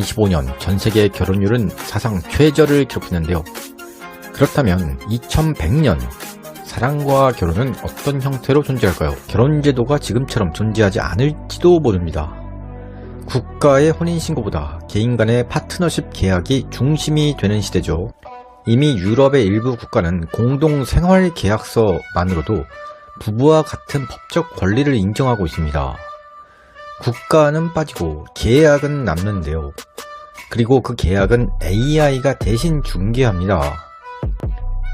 2025년 전 세계 결혼율은 사상 최저를 기록했는데요. 그렇다면 2100년 사랑과 결혼은 어떤 형태로 존재할까요? 결혼 제도가 지금처럼 존재하지 않을지도 모릅니다. 국가의 혼인신고보다 개인 간의 파트너십 계약이 중심이 되는 시대죠. 이미 유럽의 일부 국가는 공동생활 계약서만으로도 부부와 같은 법적 권리를 인정하고 있습니다. 국가는 빠지고 계약은 남는데요. 그리고 그 계약은 AI가 대신 중개합니다.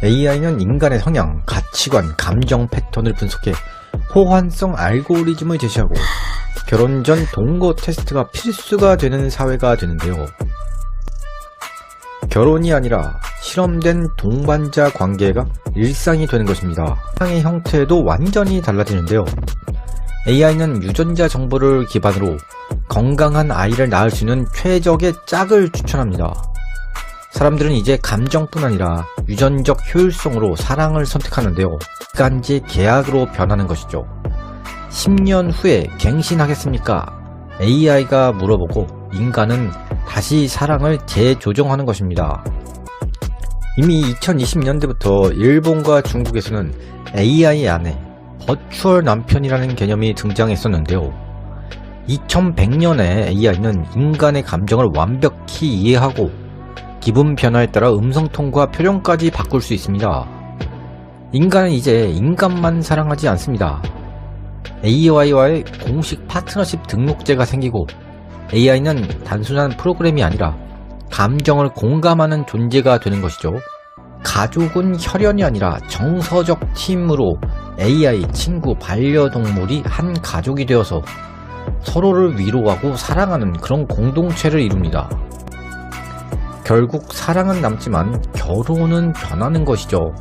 AI는 인간의 성향, 가치관, 감정 패턴을 분석해 호환성 알고리즘을 제시하고 결혼 전 동거 테스트가 필수가 되는 사회가 되는데요. 결혼이 아니라 실험된 동반자 관계가 일상이 되는 것입니다. 사랑의 형태도 완전히 달라지는데요. AI는 유전자 정보를 기반으로 건강한 아이를 낳을 수 있는 최적의 짝을 추천합니다. 사람들은 이제 감정뿐 아니라 유전적 효율성으로 사랑을 선택하는데요. 간지 계약으로 변하는 것이죠. 10년 후에 갱신하겠습니까? AI가 물어보고 인간은 다시 사랑을 재조정하는 것입니다. 이미 2020년대부터 일본과 중국에서는 AI 안에 버추얼 남편이라는 개념이 등장했었는데요. 2100년에 AI는 인간의 감정을 완벽히 이해하고 기분 변화에 따라 음성통과 표정까지 바꿀 수 있습니다. 인간은 이제 인간만 사랑하지 않습니다. AI와의 공식 파트너십 등록제가 생기고 AI는 단순한 프로그램이 아니라 감정을 공감하는 존재가 되는 것이죠. 가족은 혈연이 아니라 정서적 팀으로 AI, 친구, 반려동물이 한 가족이 되어서 서로를 위로하고 사랑하는 그런 공동체를 이룹니다. 결국 사랑은 남지만 결혼은 변하는 것이죠.